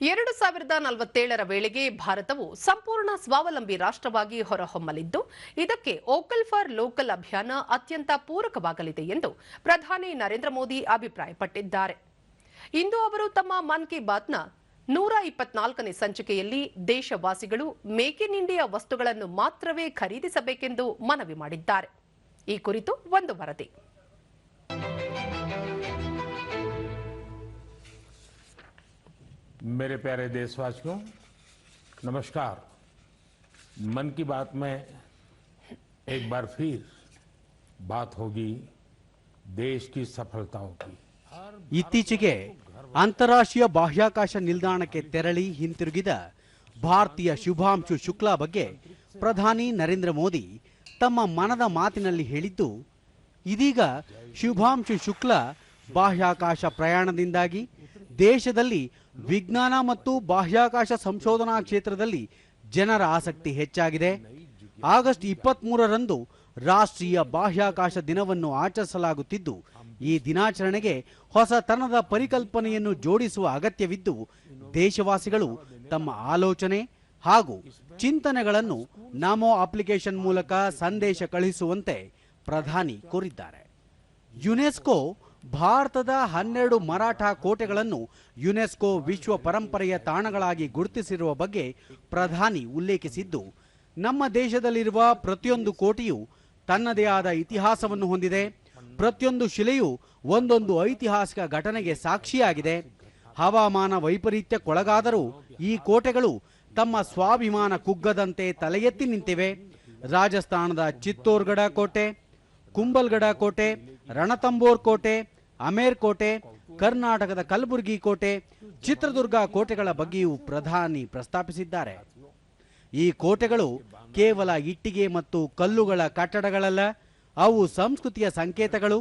ಎರಡು ಸಾವಿರದ ನಲವತ್ತೇಳರ ವೇಳೆಗೆ ಭಾರತವು ಸಂಪೂರ್ಣ ಸ್ವಾವಲಂಬಿ ರಾಷ್ಟ್ರವಾಗಿ ಹೊರಹೊಮ್ಮಲಿದ್ದು, ಇದಕ್ಕೆ ಓಕಲ್ ಫಾರ್ ಲೋಕಲ್ ಅಭಿಯಾನ ಅತ್ಯಂತ ಪೂರಕವಾಗಲಿದೆ ಎಂದು ಪ್ರಧಾನಿ ನರೇಂದ್ರ ಮೋದಿ ಅಭಿಪ್ರಾಯಪಟ್ಟಿದ್ದಾರೆ. ಇಂದು ಅವರು ತಮ್ಮ ಮನ್ ಕಿ ಬಾತ್ನ ನೂರ ಇಪ್ಪತ್ನಾಲ್ಕನೇ ಸಂಚಿಕೆಯಲ್ಲಿ ದೇಶವಾಸಿಗಳು ಮೇಕ್ ಇನ್ ಇಂಡಿಯಾ ವಸ್ತುಗಳನ್ನು ಮಾತ್ರವೇ ಖರೀದಿಸಬೇಕೆಂದು ಮನವಿ ಮಾಡಿದ್ದಾರೆ. ಈ ಕುರಿತು ಒಂದು ವರದಿ. मेरे प्यारे देशवासियों नमस्कार मन की बात में एक बार फिर बात होगी देश की सफलताओं की ಇತ್ತೀಚೆಗೆ ಅಂತಾರಾಷ್ಟ್ರೀಯ ಬಾಹ್ಯಾಕಾಶ ನಿಲ್ದಾಣಕ್ಕೆ ತೆರಳಿ ಹಿಂತಿರುಗಿದ ಭಾರತೀಯ ಶುಭಾಂಶು ಶುಕ್ಲಾ ಬಗ್ಗೆ ಪ್ರಧಾನಿ ನರೇಂದ್ರ ಮೋದಿ ತಮ್ಮ ಮನದ ಮಾತಿನಲ್ಲಿ ಹೇಳಿದ್ದು ಇದೀಗ ಶುಭಾಂಶು ಶುಕ್ಲಾ ಬಾಹ್ಯಾಕಾಶ ಪ್ರಯಾಣದಿಂದಾಗಿ ದೇಶದಲ್ಲಿ ವಿಜ್ಞಾನ ಮತ್ತು ಬಾಹ್ಯಾಕಾಶ ಸಂಶೋಧನಾ ಕ್ಷೇತ್ರದಲ್ಲಿ ಜನರ ಆಸಕ್ತಿ ಹೆಚ್ಚಾಗಿದೆ. ಆಗಸ್ಟ್ ಇಪ್ಪತ್ಮೂರರಂದು ರಾಷ್ಟ್ರೀಯ ಬಾಹ್ಯಾಕಾಶ ದಿನವನ್ನು ಆಚರಿಸಲಾಗುತ್ತಿದ್ದು, ಈ ದಿನಾಚರಣೆಗೆ ಹೊಸತನದ ಪರಿಕಲ್ಪನೆಯನ್ನು ಜೋಡಿಸುವ ಅಗತ್ಯವಿದ್ದು, ದೇಶವಾಸಿಗಳು ತಮ್ಮ ಆಲೋಚನೆ ಹಾಗೂ ಚಿಂತನೆಗಳನ್ನು ನಮೋ ಅಪ್ಲಿಕೇಶನ್ ಮೂಲಕ ಸಂದೇಶ ಕಳುಹಿಸುವಂತೆ ಪ್ರಧಾನಿ ಕೋರಿದ್ದಾರೆ. ಯುನೆಸ್ಕೋ ಭಾರತದ ಹನ್ನೆರಡು ಮರಾಠ ಕೋಟೆಗಳನ್ನು ಯುನೆಸ್ಕೋ ವಿಶ್ವ ಪರಂಪರೆಯ ತಾಣಗಳಾಗಿ ಗುರುತಿಸಿರುವ ಬಗ್ಗೆ ಪ್ರಧಾನಿ ಉಲ್ಲೇಖಿಸಿದ್ದು, ನಮ್ಮ ದೇಶದಲ್ಲಿರುವ ಪ್ರತಿಯೊಂದು ಕೋಟೆಯು ತನ್ನದೇ ಆದ ಇತಿಹಾಸವನ್ನು ಹೊಂದಿದೆ. ಪ್ರತಿಯೊಂದು ಶಿಲೆಯು ಒಂದೊಂದು ಐತಿಹಾಸಿಕ ಘಟನೆಗೆ ಸಾಕ್ಷಿಯಾಗಿದೆ. ಹವಾಮಾನ ವೈಪರೀತ್ಯಕ್ಕೊಳಗಾದರೂ ಈ ಕೋಟೆಗಳು ತಮ್ಮ ಸ್ವಾಭಿಮಾನ ಕುಗ್ಗದಂತೆ ತಲೆ ಎತ್ತಿ ನಿಂತಿವೆ. ರಾಜಸ್ಥಾನದ ಚಿತ್ತೋರ್ಗಢ ಕೋಟೆ ಕುಂಬಲ್ಗಢ ಕೋಟೆ, ರಣತಂಬೋರ್ ಕೋಟೆ, ಅಮೇರ್ ಕೋಟೆ, ಕರ್ನಾಟಕದ ಕಲಬುರಗಿ ಕೋಟೆ, ಚಿತ್ರದುರ್ಗ ಕೋಟೆಗಳ ಬಗ್ಗೆಯೂ ಪ್ರಧಾನಿ ಪ್ರಸ್ತಾಪಿಸಿದ್ದಾರೆ. ಈ ಕೋಟೆಗಳು ಕೇವಲ ಇಟ್ಟಿಗೆ ಮತ್ತು ಕಲ್ಲುಗಳ ಕಟ್ಟಡಗಳಲ್ಲ, ಅವು ಸಂಸ್ಕೃತಿಯ ಸಂಕೇತಗಳು.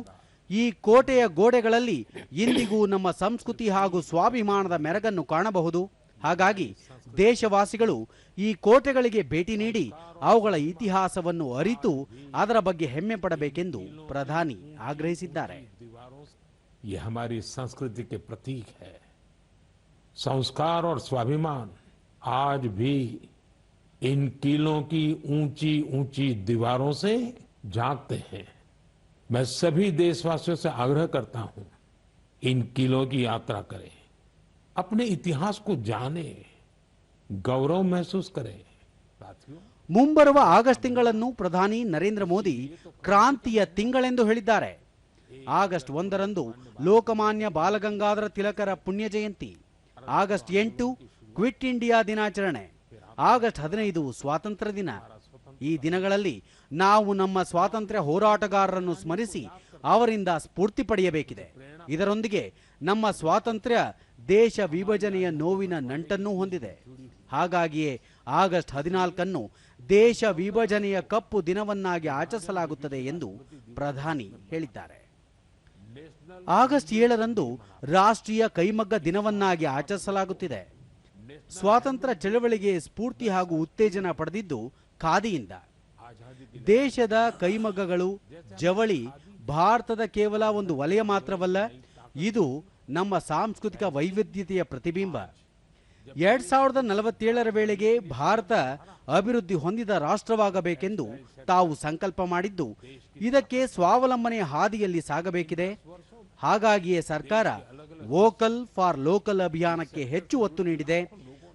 ಈ ಕೋಟೆಯ ಗೋಡೆಗಳಲ್ಲಿ ಇಂದಿಗೂ ನಮ್ಮ ಸಂಸ್ಕೃತಿ ಹಾಗೂ ಸ್ವಾಭಿಮಾನದ ಮೆರಗನ್ನು ಕಾಣಬಹುದು. ಹಾಗಾಗಿ ದೇಶವಾಸಿಗಳು ಈ ಕೋಟೆಗಳಿಗೆ ಭೇಟಿ ನೀಡಿ ಅವುಗಳ ಇತಿಹಾಸವನ್ನು ಅರಿತು ಅದರ ಬಗ್ಗೆ ಹೆಮ್ಮೆ ಪಡಬೇಕೆಂದು ಪ್ರಧಾನಿ ಆಗ್ರಹಿಸಿದ್ದಾರೆ ये हमारी संस्कृति के प्रतीक है संस्कार और स्वाभिमान आज भी इन किलों की ऊंची ऊंची दीवारों से जागते हैं मैं सभी देशवासियों से आग्रह करता हूं इन किलों की यात्रा करें अपने इतिहास को जाने गौरव महसूस करें साथियों ಮುಂಬರುವ ಆಗಸ್ಟ್ ತಿಂಗಳನ್ನು ಪ್ರಧಾನಿ ನರೇಂದ್ರ ಮೋದಿ ಕ್ರಾಂತಿಯ ತಿಂಗಳೆಂದು ಹೇಳಿದ್ದಾರೆ. ಆಗಸ್ಟ್ ಒಂದರಂದು ಲೋಕಮಾನ್ಯ ಬಾಲಗಂಗಾಧರ ತಿಲಕರ ಪುಣ್ಯ ಜಯಂತಿ ಆಗಸ್ಟ್ ಎಂಟು ಕ್ವಿಟ್ ಇಂಡಿಯಾ ದಿನಾಚರಣೆ. ಆಗಸ್ಟ್ ಹದಿನೈದು ಸ್ವಾತಂತ್ರ್ಯ ದಿನ. ಈ ದಿನಗಳಲ್ಲಿ ನಾವು ನಮ್ಮ ಸ್ವಾತಂತ್ರ್ಯ ಹೋರಾಟಗಾರರನ್ನು ಸ್ಮರಿಸಿ ಅವರಿಂದ ಸ್ಫೂರ್ತಿ ಪಡೆಯಬೇಕಿದೆ. ಇದರೊಂದಿಗೆ ನಮ್ಮ ಸ್ವಾತಂತ್ರ್ಯ ದೇಶ ವಿಭಜನೆಯ ನೋವಿನ ನಂಟನ್ನೂ ಹೊಂದಿದೆ. ಹಾಗಾಗಿಯೇ ಆಗಸ್ಟ್ ಹದಿನಾಲ್ಕನ್ನು ದೇಶ ವಿಭಜನೆಯ ಕಪ್ಪು ದಿನವನ್ನಾಗಿ ಆಚರಿಸಲಾಗುತ್ತದೆ ಎಂದು ಪ್ರಧಾನಿ ಹೇಳಿದ್ದಾರೆ. ಆಗಸ್ಟ್ ಏಳರಂದು ರಾಷ್ಟ್ರೀಯ ಕೈಮಗ್ಗ ದಿನವನ್ನಾಗಿ ಆಚರಿಸಲಾಗುತ್ತಿದೆ. ಸ್ವಾತಂತ್ರ್ಯ ಚಳವಳಿಗೆ ಸ್ಫೂರ್ತಿ ಹಾಗೂ ಉತ್ತೇಜನ ಪಡೆದಿದ್ದು ಖಾದಿಯಿಂದ. ದೇಶದ ಕೈಮಗ್ಗಗಳು, ಜವಳಿ, ಭಾರತದ ಕೇವಲ ಒಂದು ವಲಯ ಮಾತ್ರವಲ್ಲ, ಇದು ನಮ್ಮ ಸಾಂಸ್ಕೃತಿಕ ವೈವಿಧ್ಯತೆಯ ಪ್ರತಿಬಿಂಬ. ಎರಡ್ ಸಾವಿರದ ನಲವತ್ತೇಳರ ವೇಳೆಗೆ ಭಾರತ ಅಭಿವೃದ್ಧಿ ಹೊಂದಿದ ರಾಷ್ಟ್ರವಾಗಬೇಕೆಂದು ತಾವು ಸಂಕಲ್ಪ ಮಾಡಿದ್ದು. ಇದಕ್ಕೆ ಸ್ವಾವಲಂಬನೆಯ ಹಾದಿಯಲ್ಲಿ ಸಾಗಬೇಕಿದೆ. ಹಾಗಾಗಿಯೇ ಸರ್ಕಾರ ವೋಕಲ್ ಫಾರ್ ಲೋಕಲ್ ಅಭಿಯಾನಕ್ಕೆ ಹೆಚ್ಚು ಒತ್ತು ನೀಡಿದೆ.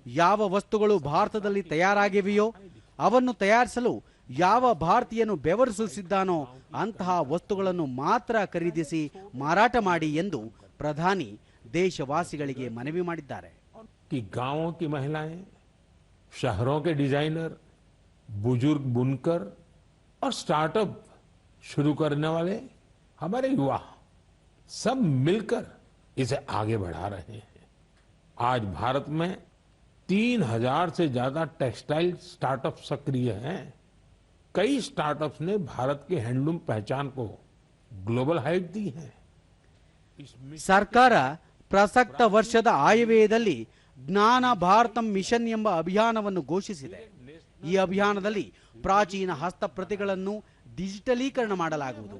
ಯಾವ ವಸ್ತುಗಳು ಭಾರತದಲ್ಲಿ ತಯಾರಾಗಿವೆಯೋ ಅವನ್ನು ತಯಾರಿಸಲು ಯಾವ ಭಾರತೀಯನು ಬೆವರು ಸುರಿಸಿದ್ದಾನೋ ಅಂತಹ ವಸ್ತುಗಳನ್ನು ಮಾತ್ರ ಖರೀದಿಸಿ ಮಾರಾಟ ಮಾಡಿ ಎಂದು ಪ್ರಧಾನಿ ದೇಶವಾಸಿಗಳಿಗೆ ಮನವಿ ಮಾಡಿದ್ದಾರೆ. कि गांवों की महिलाएं शहरों के डिजाइनर बुजुर्ग बुनकर और स्टार्टअप शुरू करने वाले हमारे युवा सब मिलकर इसे आगे बढ़ा रहे हैं आज भारत में तीन हजार से ज्यादा टेक्सटाइल स्टार्टअप सक्रिय हैं कई स्टार्टअप्स ने भारत की हैंडलूम पहचान को ग्लोबल हाइट दी है ಸರ್ಕಾರ ಪ್ರಸಕ್ತ ವರ್ಷದ ಆಯವ್ಯಯದಲ್ಲಿ ಜ್ಞಾನ ಭಾರತಂ ಮಿಷನ್ ಎಂಬ ಅಭಿಯಾನವನ್ನು ಘೋಷಿಸಿದೆ. ಈ ಅಭಿಯಾನದಲ್ಲಿ ಪ್ರಾಚೀನ ಹಸ್ತಪ್ರತಿಗಳನ್ನು ಡಿಜಿಟಲೀಕರಣ ಮಾಡಲಾಗುವುದು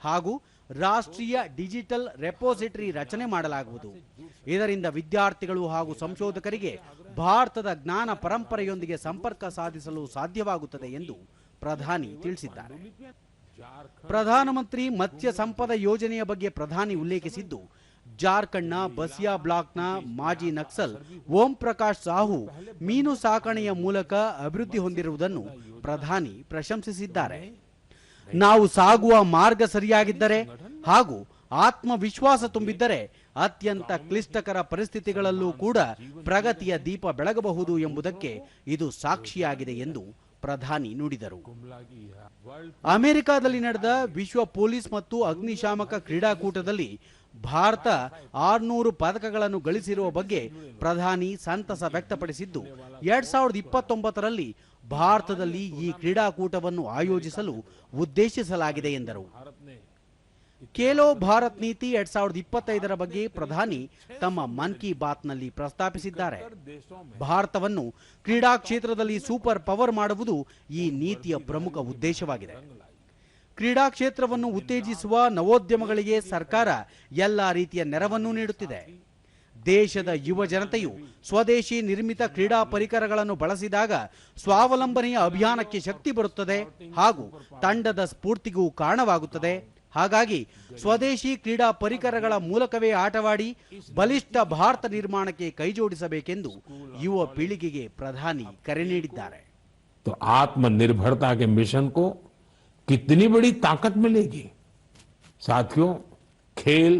ಹಾಗೂ ರಾಷ್ಟ್ರೀಯ ಡಿಜಿಟಲ್ ರೆಪೋಸಿಟರಿ ರಚನೆ ಮಾಡಲಾಗುವುದು. ಇದರಿಂದ ವಿದ್ಯಾರ್ಥಿಗಳು ಹಾಗೂ ಸಂಶೋಧಕರಿಗೆ ಭಾರತದ ಜ್ಞಾನ ಪರಂಪರೆಯೊಂದಿಗೆ ಸಂಪರ್ಕ ಸಾಧಿಸಲು ಸಾಧ್ಯವಾಗುತ್ತದೆ ಎಂದು ಪ್ರಧಾನಿ ತಿಳಿಸಿದ್ದಾರೆ. ಪ್ರಧಾನಮಂತ್ರಿ ಮತ್ಸ್ಯ ಸಂಪದ ಯೋಜನೆಯ ಬಗ್ಗೆ ಪ್ರಧಾನಿ ಉಲ್ಲೇಖಿಸಿದ್ದು ಜಾರ್ಖಂಡ್ನ ಬಸಿಯಾ ಬ್ಲಾಕ್ನ ಮಾಜಿ ನಕ್ಸಲ್ ಓಂ ಪ್ರಕಾಶ್ ಸಾಹು ಮೀನು ಸಾಕಣೆಯ ಮೂಲಕ ಅಭಿವೃದ್ಧಿ ಹೊಂದಿರುವುದನ್ನು ಪ್ರಧಾನಿ ಪ್ರಶಂಸಿಸಿದ್ದಾರೆ. ನಾವು ಸಾಗುವ ಮಾರ್ಗ ಸರಿಯಾಗಿದ್ದರೆ ಹಾಗೂ ಆತ್ಮವಿಶ್ವಾಸ ತುಂಬಿದ್ದರೆ ಅತ್ಯಂತ ಕ್ಲಿಷ್ಟಕರ ಪರಿಸ್ಥಿತಿಗಳಲ್ಲೂ ಕೂಡ ಪ್ರಗತಿಯ ದೀಪ ಬೆಳಗಬಹುದು ಎಂಬುದಕ್ಕೆ ಇದು ಸಾಕ್ಷಿಯಾಗಿದೆ ಎಂದು ಪ್ರಧಾನಿ ನುಡಿದರು. ಅಮೆರಿಕಾದಲ್ಲಿ ನಡೆದ ವಿಶ್ವ ಪೊಲೀಸ್ ಮತ್ತು ಅಗ್ನಿಶಾಮಕ ಕ್ರೀಡಾಕೂಟದಲ್ಲಿ ಭಾರತ ಆರ್ನೂರು ಪದಕಗಳನ್ನು ಗಳಿಸಿರುವ ಬಗ್ಗೆ ಪ್ರಧಾನಿ ಸಂತಸ ವ್ಯಕ್ತಪಡಿಸಿದ್ದು, ಎರಡ್ ಸಾವಿರದ ಇಪ್ಪತ್ತೊಂಬತ್ತರಲ್ಲಿ ಭಾರತದಲ್ಲಿ ಈ ಕ್ರೀಡಾಕೂಟವನ್ನು ಆಯೋಜಿಸಲು ಉದ್ದೇಶಿಸಲಾಗಿದೆ ಎಂದರು. ಖೇಲೋ ಭಾರತ್ ನೀತಿ ಎರಡ್ ಸಾವಿರದ ಇಪ್ಪತ್ತೈದರ ಬಗ್ಗೆ ಪ್ರಧಾನಿ ತಮ್ಮ ಮನ್ ಕಿ ಬಾತ್ನಲ್ಲಿ ಪ್ರಸ್ತಾಪಿಸಿದ್ದಾರೆ. ಭಾರತವನ್ನು ಕ್ರೀಡಾ ಕ್ಷೇತ್ರದಲ್ಲಿ ಸೂಪರ್ ಪವರ್ ಮಾಡುವುದು ಈ ನೀತಿಯ ಪ್ರಮುಖ ಉದ್ದೇಶವಾಗಿದೆ. ಕ್ರೀಡಾ ಕ್ಷೇತ್ರವನ್ನು ಉತ್ತೇಜಿಸುವ ನವೋದ್ಯಮಗಳಿಗೆ ಸರ್ಕಾರ ಎಲ್ಲ ರೀತಿಯ ನೆರವನ್ನು ನೀಡುತ್ತಿದೆ. ದೇಶದ ಯುವ ಜನತೆಯು ಸ್ವದೇಶಿ ನಿರ್ಮಿತ ಕ್ರೀಡಾ ಪರಿಕರಗಳನ್ನು ಬಳಸಿದಾಗ ಸ್ವಾವಲಂಬನೆಯ ಅಭಿಯಾನಕ್ಕೆ ಶಕ್ತಿ ಬರುತ್ತದೆ ಹಾಗೂ ತಂಡದ ಸ್ಫೂರ್ತಿಗೂ ಕಾರಣವಾಗುತ್ತದೆ. ಹಾಗಾಗಿ ಸ್ವದೇಶಿ ಕ್ರೀಡಾ ಪರಿಕರಗಳ ಮೂಲಕವೇ ಆಟವಾಡಿ ಬಲಿಷ್ಠ ಭಾರತ ನಿರ್ಮಾಣಕ್ಕೆ ಕೈಜೋಡಿಸಬೇಕೆಂದು ಯುವ ಪೀಳಿಗೆಗೆ ಪ್ರಧಾನಿ ಕರೆ ನೀಡಿದ್ದಾರೆ. ಆತ್ಮನಿರ್ಭರತಾ ಮಿಷನ್ ಕೋ कितनी बड़ी ताकत मिलेगी साथियों खेल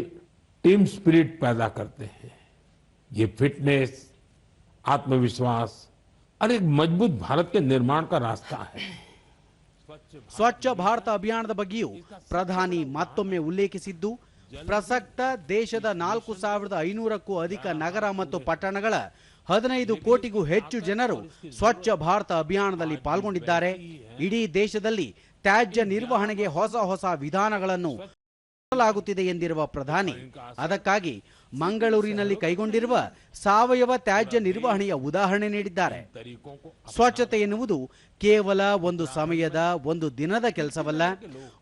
टीम स्पिरिट पैदा करते हैं ये फिटनेस आत्मविश्वास और एक मजबूत भारत के निर्माण का रास्ता है ಸ್ವಚ್ಛ ಭಾರತ ಅಭಿಯಾನದ ಬಗ್ಗೆಯೂ ಪ್ರಧಾನಿ ಮತ್ತೊಮ್ಮೆ ಉಲ್ಲೇಖಿಸಿದ್ದು ಪ್ರಸಕ್ತ ದೇಶದ ನಾಲ್ಕು ಸಾವಿರದ ಐನೂರಕ್ಕೂ ಅಧಿಕ ನಗರ ಮತ್ತು ಪಟ್ಟಣಗಳ ಹದಿನೈದು ಕೋಟಿಗೂ ಹೆಚ್ಚು ಜನರು ಸ್ವಚ್ಛ ಭಾರತ ಅಭಿಯಾನದಲ್ಲಿ ಪಾಲ್ಗೊಂಡಿದ್ದಾರೆ ಇಡೀ ದೇಶದಲ್ಲಿ ತ್ಯಾಜ್ಯ ನಿರ್ವಹಣೆಗೆ ಹೊಸ ಹೊಸ ವಿಧಾನಗಳನ್ನು ಲಾಗುತ್ತಿದೆ ಎಂದಿರುವ ಪ್ರಧಾನಿ, ಅದಕ್ಕಾಗಿ ಮಂಗಳೂರಿನಲ್ಲಿ ಕೈಗೊಂಡಿರುವ ಸಾವಯವ ತ್ಯಾಜ್ಯ ನಿರ್ವಹಣೆಯ ಉದಾಹರಣೆ ನೀಡಿದ್ದಾರೆ. ಸ್ವಚ್ಛತೆ ಎನ್ನುವುದು ಕೇವಲ ಒಂದು ಸಮಯದ ಒಂದು ದಿನದ ಕೆಲಸವಲ್ಲ,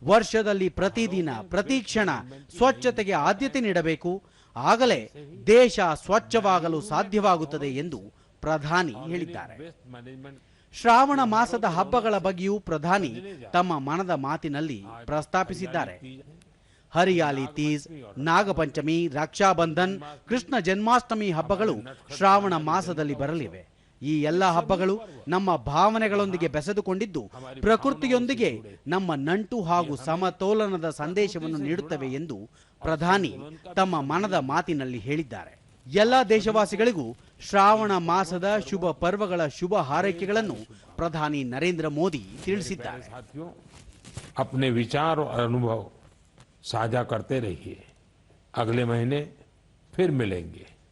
ವರ್ಷದಲ್ಲಿ ಪ್ರತಿದಿನ, ಪ್ರತಿ ಕ್ಷಣ ಸ್ವಚ್ಛತೆಗೆ ಆದ್ಯತೆ ನೀಡಬೇಕು. ಆಗಲೇ ದೇಶ ಸ್ವಚ್ಛವಾಗಲು ಸಾಧ್ಯವಾಗುತ್ತದೆ ಎಂದು ಪ್ರಧಾನಿ ಹೇಳಿದ್ದಾರೆ. ಶ್ರಾವಣ ಮಾಸದ ಹಬ್ಬಗಳ ಬಗ್ಗೆಯೂ ಪ್ರಧಾನಿ ತಮ್ಮ ಮನದ ಮಾತಿನಲ್ಲಿ ಪ್ರಸ್ತಾಪಿಸಿದ್ದಾರೆ. ಹರಿಯಾಲಿ ತೀಜ್, ನಾಗಪಂಚಮಿ, ರಕ್ಷಾಬಂಧನ್, ಕೃಷ್ಣ ಜನ್ಮಾಷ್ಟಮಿ ಹಬ್ಬಗಳು ಶ್ರಾವಣ ಮಾಸದಲ್ಲಿ ಬರಲಿವೆ. ಈ ಎಲ್ಲ ಹಬ್ಬಗಳು ನಮ್ಮ ಭಾವನೆಗಳೊಂದಿಗೆ ಬೆಸೆದುಕೊಂಡಿದ್ದು, ಪ್ರಕೃತಿಯೊಂದಿಗೆ ನಮ್ಮ ನಂಟು ಹಾಗೂ ಸಮತೋಲನದ ಸಂದೇಶವನ್ನು ನೀಡುತ್ತವೆ ಎಂದು ಪ್ರಧಾನಿ ತಮ್ಮ ಮನದ ಮಾತಿನಲ್ಲಿ ಹೇಳಿದ್ದಾರೆ. ಎಲ್ಲ ದೇಶವಾಸಿಗಳಿಗೂ ಶ್ರಾವಣ ಮಾಸದ ಶುಭ ಪರ್ವಗಳ ಶುಭ ಹಾರೈಕೆಗಳನ್ನು ಪ್ರಧಾನಿ ನರೇಂದ್ರ ಮೋದಿ ತಿಳಿಸಿದ್ದಾರೆ साथियों अपने विचार और अनुभव साझा करते रहिए अगले महीने फिर मिलेंगे